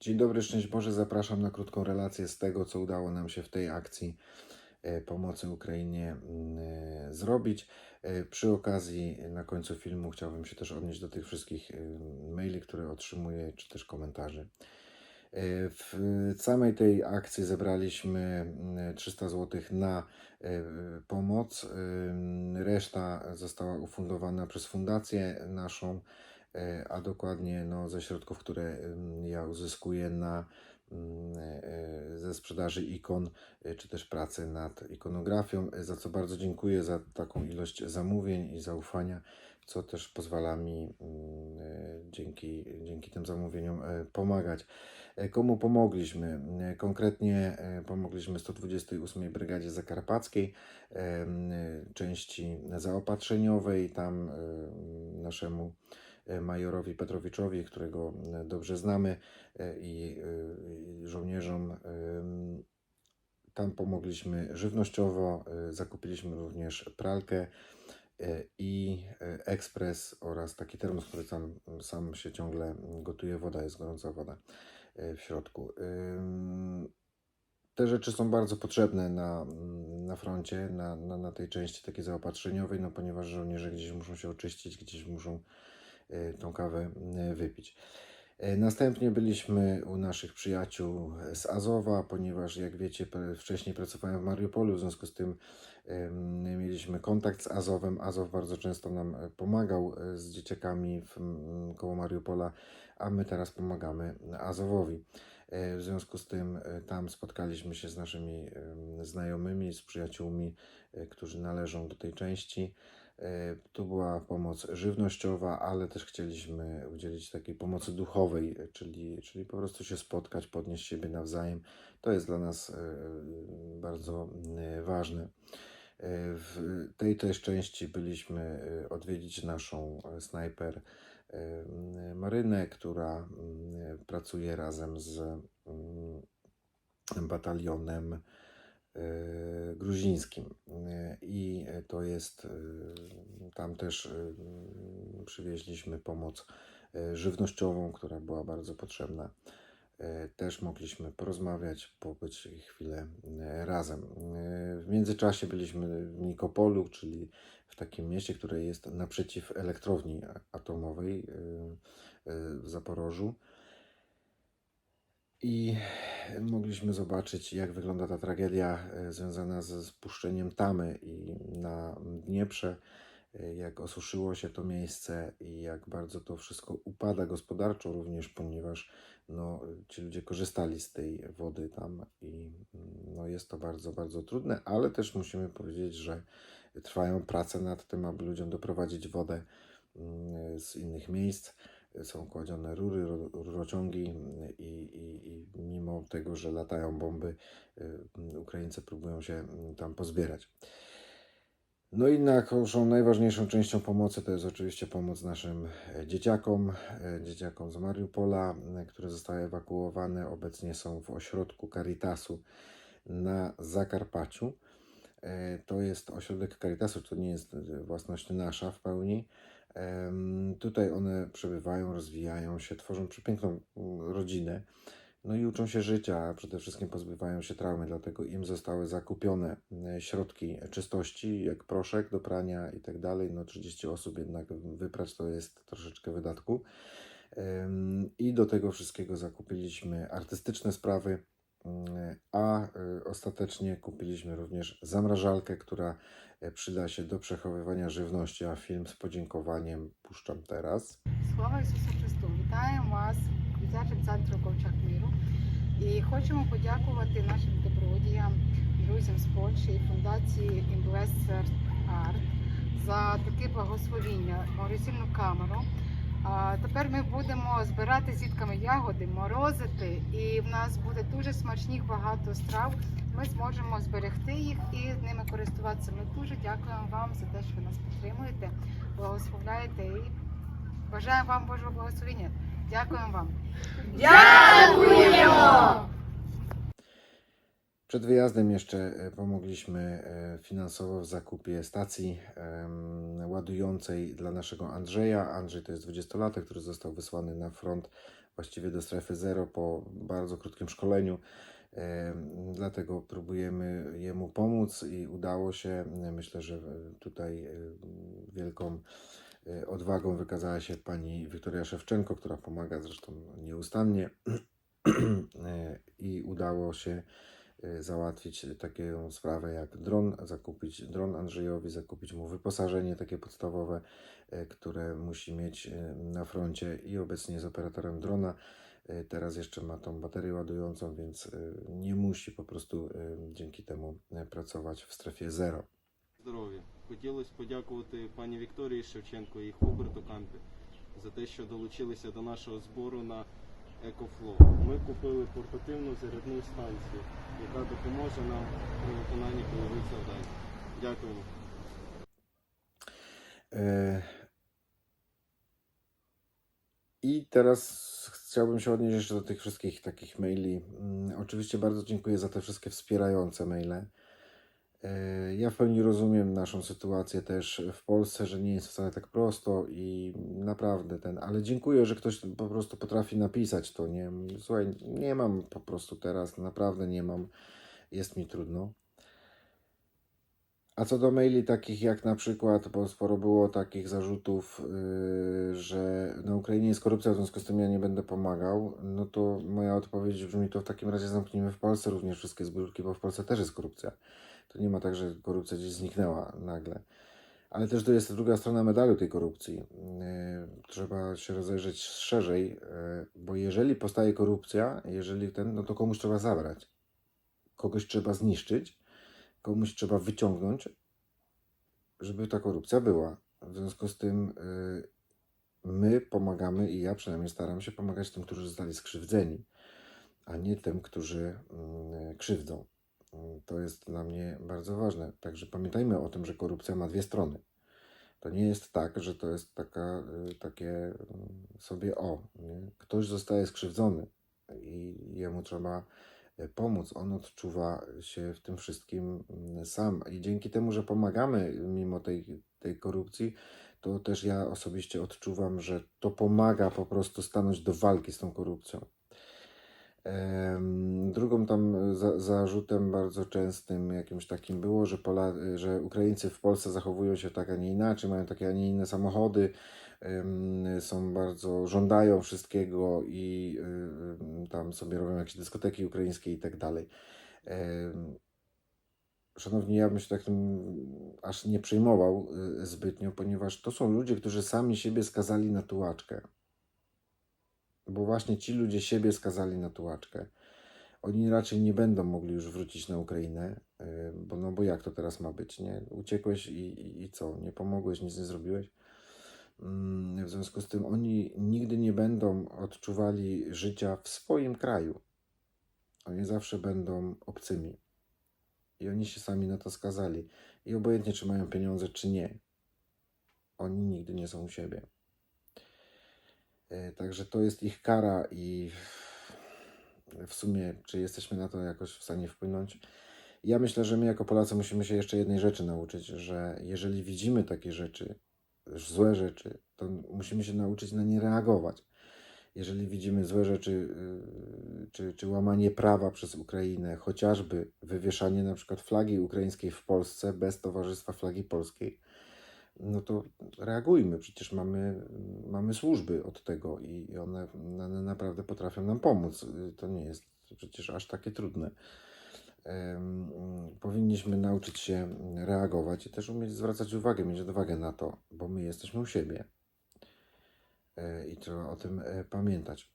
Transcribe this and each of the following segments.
Dzień dobry, szczęść Boże. Zapraszam na krótką relację z tego, co udało nam się w tej akcji e, pomocy Ukrainie mm, e, zrobić. E, Przy okazji, na końcu filmu, chciałbym się też odnieść do tych wszystkich maili, które otrzymuję, czy też komentarzy. W samej tej akcji zebraliśmy mm, 300 zł na pomoc. Reszta została ufundowana przez fundację naszą, a dokładnie no, ze środków, które ja uzyskuję na, ym, e, ze sprzedaży ikon, e, czy też pracy nad ikonografią, e, za co bardzo dziękuję za taką ilość zamówień i zaufania, co też pozwala mi e, dzięki, dzięki tym zamówieniom e, pomagać. E, Komu pomogliśmy? E, Konkretnie e, pomogliśmy 128 Brygadzie Zakarpackiej, e, części zaopatrzeniowej, tam e, naszemu e, majorowi Petrowiczowi, którego e, dobrze znamy e, i e, żołnierzom tam pomogliśmy żywnościowo, e, zakupiliśmy również pralkę e, i e, ekspres oraz taki termos, który tam sam się ciągle gotuje, woda jest gorąca woda e, w środku. Te rzeczy są bardzo potrzebne na, na froncie, na, na, na tej części takiej zaopatrzeniowej, no ponieważ żołnierze gdzieś muszą się oczyścić, gdzieś muszą e, tą kawę e, wypić. E, Następnie byliśmy u naszych przyjaciół z Azowa, ponieważ jak wiecie, wcześniej pracowałem w Mariupolu, w związku z tym mieliśmy kontakt z Azowem. Azow bardzo często nam e, pomagał e, z dzieciakami w, koło Mariupola, a my teraz pomagamy Azowowi. E, W związku z tym e, tam spotkaliśmy się z naszymi znajomymi, z przyjaciółmi, e, którzy należą do tej części. E, Tu była pomoc żywnościowa, ale też chcieliśmy udzielić takiej pomocy duchowej, czyli, czyli po prostu się spotkać, podnieść siebie nawzajem. To jest dla nas e, bardzo e, ważne. W tej też części byliśmy odwiedzić naszą snajper Marynę, która mm, pracuje razem z mm, batalionem gruzińskim. E, I to jest, e, tam też przywieźliśmy pomoc żywnościową, która była bardzo potrzebna. Też mogliśmy porozmawiać, pobyć chwilę razem. W międzyczasie byliśmy w Nikopolu, czyli w takim mieście, które jest naprzeciw elektrowni atomowej w Zaporożu. I mogliśmy zobaczyć, jak wygląda ta tragedia e, związana ze spuszczeniem tamy i na Dnieprze, e, jak osuszyło się to miejsce i jak bardzo to wszystko upada gospodarczo również, ponieważ no, ci ludzie korzystali z tej wody tam i mm, no, jest to bardzo, bardzo trudne, ale też musimy powiedzieć, że trwają prace nad tym, aby ludziom doprowadzić wodę mm, z innych miejsc są kładzione rury, ro- rurociągi i, i, i mimo tego, że latają bomby, y, Ukraińcy próbują się mm, tam pozbierać. No i naszą najważniejszą częścią pomocy to jest oczywiście pomoc naszym e, dzieciakom, e, dzieciakom z Mariupola, e, które zostały ewakuowane. Obecnie są w ośrodku Caritasu na Zakarpaciu. E, To jest ośrodek Caritasu, to nie jest e, własność nasza w pełni. Tutaj one przebywają, rozwijają się, tworzą przepiękną mm, rodzinę. No i uczą się życia, a przede wszystkim pozbywają się traumy, dlatego im zostały zakupione e, środki czystości, jak proszek do prania i tak dalej. No 30 osób jednak wyprać to jest troszeczkę wydatku. I do tego wszystkiego zakupiliśmy artystyczne sprawy, a e, ostatecznie kupiliśmy również zamrażalkę, która e, przyda się do przechowywania żywności, a film z podziękowaniem puszczam teraz. Слава Ісусу Христу! Вітаємо вас в дитячому центрі Ковчак Миру. І хочемо подякувати нашим добродіям, друзям з Польщі і фундації Investor Art за таке благословіння, морозильну камеру. Тепер ми будемо збирати зітками ягоди, морозити, і в нас буде дуже смачних багато страв. Ми зможемо зберегти їх і ними користуватися. Ми дуже дякуємо вам за те, що нас підтримуєте, благословляєте і Бажаємо вам Божого благословення. Дякуємо вам. Przed wyjazdem jeszcze e, pomogliśmy e, finansowo w zakupie stacji ładującej dla naszego Andrzeja. Andrzej to jest 20-latek, który został wysłany na front właściwie do strefy zero po bardzo krótkim szkoleniu. Dlatego próbujemy jemu pomóc i udało się. Myślę, że tutaj e, wielką e, odwagą wykazała się pani Wiktoria Szewczenko, która pomaga zresztą nieustannie i udało się załatwić taką sprawę jak dron, zakupić dron Andrzejowi, zakupić mu wyposażenie takie podstawowe, e, które musi mieć e, na froncie i obecnie jest operatorem drona. E, Teraz jeszcze ma tą baterię ładującą, więc e, nie musi po prostu e, dzięki temu e, pracować w strefie zero. Здоров'я. Хотілося подякувати пані Вікторії Шевченко і Хуберту Кампі за те, що долучилися до нашого збору на EcoFlow. Ми купили портативну зарядну станцію, яка допоможе нам при виконанні бойових завдань. Дякуємо. E, I teraz chciałbym się odnieść jeszcze do tych wszystkich takich maili. Mm, Oczywiście bardzo dziękuję za te wszystkie wspierające maile. E, Ja w pełni rozumiem naszą sytuację też w Polsce, że nie jest wcale tak prosto i naprawdę ten, ale dziękuję, że ktoś po prostu potrafi napisać to, nie? Słuchaj, nie mam po prostu teraz, naprawdę nie mam, jest mi trudno. A co do maili takich jak na przykład, bo sporo było takich zarzutów, yy, że na Ukrainie jest korupcja, w związku z tym ja nie będę pomagał, no to moja odpowiedź brzmi to w takim razie zamknijmy w Polsce również wszystkie zbiórki, bo w Polsce też jest korupcja. To nie ma tak, że korupcja gdzieś zniknęła nagle. Ale też to jest druga strona medalu tej korupcji. Yy, Trzeba się rozejrzeć szerzej, yy, bo jeżeli powstaje korupcja, jeżeli ten, no to komuś trzeba zabrać. Kogoś trzeba zniszczyć, komuś trzeba wyciągnąć, żeby ta korupcja była. W związku z tym y, my pomagamy i ja przynajmniej staram się pomagać tym, którzy zostali skrzywdzeni, a nie tym, którzy mm, krzywdzą. To jest dla mnie bardzo ważne. Także pamiętajmy o tym, że korupcja ma dwie strony. To nie jest tak, że to jest taka, y, takie mm, sobie o. Nie? Ktoś zostaje skrzywdzony i jemu trzeba e, pomóc. On odczuwa się w tym wszystkim mm, sam. I dzięki temu, że pomagamy mimo tej, tej korupcji, to też ja osobiście odczuwam, że to pomaga po prostu stanąć do walki z tą korupcją. Drugą tam za, zarzutem bardzo częstym jakimś takim było, że, Pola, że Ukraińcy w Polsce zachowują się tak, a nie inaczej, mają takie, a nie inne samochody, są bardzo, żądają wszystkiego i tam sobie robią jakieś dyskoteki ukraińskie i tak dalej. Szanowni, ja bym się tak aż nie przejmował y, zbytnio, ponieważ to są ludzie, którzy sami siebie skazali na tułaczkę bo właśnie ci ludzie siebie skazali na tułaczkę. Oni raczej nie będą mogli już wrócić na Ukrainę, yy, bo no bo jak to teraz ma być, nie? Uciekłeś i, i, i co? Nie pomogłeś, nic nie zrobiłeś. Mm, W związku z tym oni nigdy nie będą odczuwali życia w swoim kraju. Oni zawsze będą obcymi. I oni się sami na to skazali. I obojętnie, czy mają pieniądze, czy nie, oni nigdy nie są u siebie. E, Także to jest ich kara i w sumie, czy jesteśmy na to jakoś w stanie wpłynąć? Ja myślę, że my jako Polacy musimy się jeszcze jednej rzeczy nauczyć, że jeżeli widzimy takie rzeczy, złe rzeczy, to musimy się nauczyć na nie reagować. Jeżeli widzimy złe rzeczy, yy, czy, czy łamanie prawa przez Ukrainę, chociażby wywieszanie na przykład flagi ukraińskiej w Polsce bez towarzystwa flagi polskiej, no to reagujmy. Przecież mamy, mamy służby od tego i one, one naprawdę potrafią nam pomóc. To nie jest przecież aż takie trudne. Powinniśmy nauczyć się reagować i też umieć zwracać uwagę, mieć odwagę na to, bo my jesteśmy u siebie. E, I trzeba o tym e, pamiętać.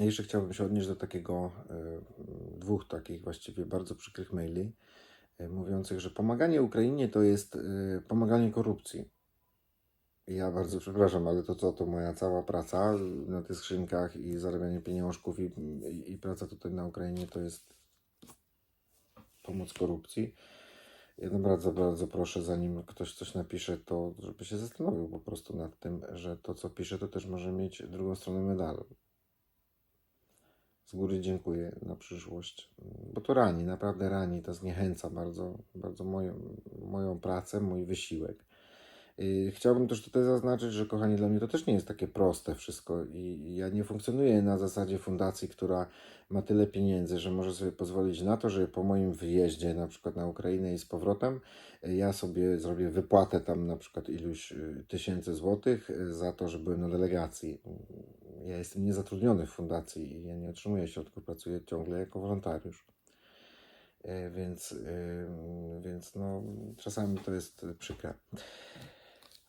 Jeszcze chciałbym się odnieść do takiego, e, dwóch takich właściwie bardzo przykrych maili mówiących, że pomaganie Ukrainie to jest e, pomaganie korupcji. Ja bardzo przepraszam, ale to co, to moja cała praca na tych skrzynkach i zarabianie pieniążków i, i, praca tutaj na Ukrainie to jest pomoc korupcji. Ja bardzo, bardzo proszę, zanim ktoś coś napisze, to żeby się zastanowił po prostu nad tym, że to co pisze, to też może mieć drugą stronę medalu. Z góry dziękuję na przyszłość, bo to rani, naprawdę rani, to zniechęca bardzo, bardzo moją, moją pracę, mój wysiłek. Y, Chciałbym też tutaj zaznaczyć, że kochani, dla mnie to też nie jest takie proste wszystko i ja nie funkcjonuję na zasadzie fundacji, która ma tyle pieniędzy, że może sobie pozwolić na to, że po moim wyjeździe na przykład na Ukrainę i z powrotem y, ja sobie zrobię wypłatę tam na przykład iluś y, tysięcy złotych za to, że byłem na delegacji. Ja jestem niezatrudniony w fundacji i ja nie otrzymuję środków, pracuję ciągle jako wolontariusz. E, Więc, ym, więc no, czasami to jest przykre.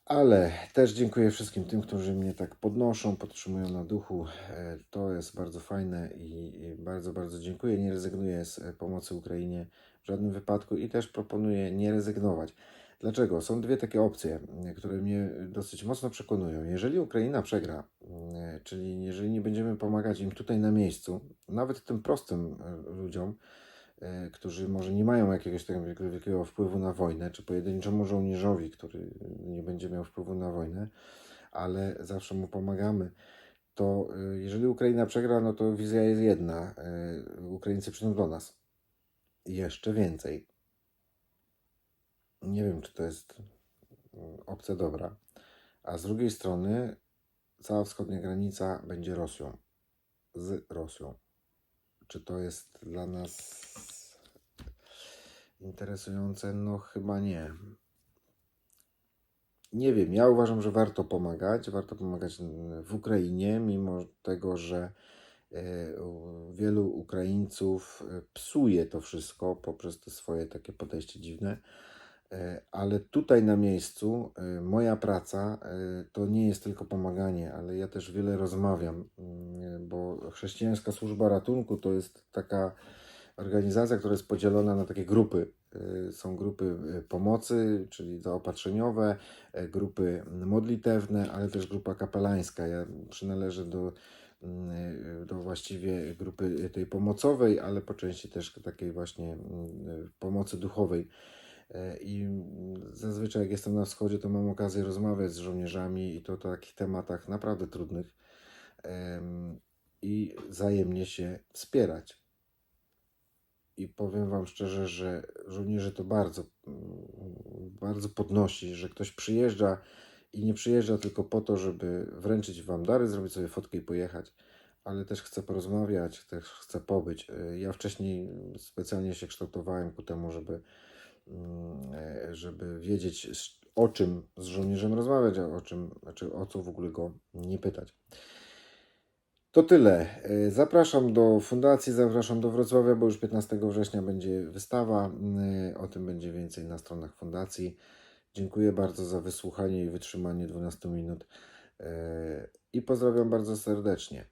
Ale też dziękuję wszystkim tym, którzy mnie tak podnoszą, podtrzymują na duchu. E, To jest bardzo fajne i bardzo, bardzo dziękuję. Nie rezygnuję z e, pomocy Ukrainie w żadnym wypadku i też proponuję nie rezygnować. Dlaczego? Są dwie takie opcje, m, które mnie dosyć mocno przekonują. Jeżeli Ukraina przegra, m, czyli jeżeli nie będziemy pomagać im tutaj na miejscu, nawet tym prostym e, ludziom, e, którzy może nie mają jakiegoś takiego wielkiego wpływu na wojnę, czy pojedynczemu żołnierzowi, który nie będzie miał wpływu na wojnę, ale zawsze mu pomagamy, to e, jeżeli Ukraina przegra, no to wizja jest jedna. Ukraińcy przyjdą do nas. Jeszcze więcej. Nie wiem, czy to jest mm, opcja dobra. A z drugiej strony cała wschodnia granica będzie Rosją. Z Rosją. Czy to jest dla nas interesujące? No chyba nie. Nie wiem, ja uważam, że warto pomagać. Warto pomagać mm, w Ukrainie, mimo tego, że e, wielu Ukraińców e, psuje to wszystko poprzez te swoje takie podejście dziwne. E, Ale tutaj na miejscu e, moja praca e, to nie jest tylko pomaganie, ale ja też wiele rozmawiam, mm, bo chrześcijańska służba ratunku to jest taka organizacja, która jest podzielona na takie grupy. Są grupy pomocy, czyli zaopatrzeniowe, grupy modlitewne, ale też grupa kapelańska. Ja przynależę do, mm, do właściwie grupy tej pomocowej, ale po części też takiej właśnie mm, pomocy duchowej. E, I zazwyczaj, jak jestem na wschodzie, to mam okazję rozmawiać z żołnierzami i to o takich tematach naprawdę trudnych i wzajemnie się wspierać. I powiem Wam szczerze, że żołnierzy to bardzo, bardzo podnosi, że ktoś przyjeżdża i nie przyjeżdża tylko po to, żeby wręczyć Wam dary, zrobić sobie fotkę i pojechać, ale też chce porozmawiać, też chce pobyć. E, Ja wcześniej specjalnie się kształtowałem ku temu, żeby żeby wiedzieć o czym z żołnierzem rozmawiać, a o czym, znaczy o co w ogóle go nie pytać. To tyle. E, Zapraszam do fundacji, zapraszam do Wrocławia, bo już 15 września będzie wystawa. E, O tym będzie więcej na stronach fundacji. Dziękuję bardzo za wysłuchanie i wytrzymanie 12 minut. E, I pozdrawiam bardzo serdecznie.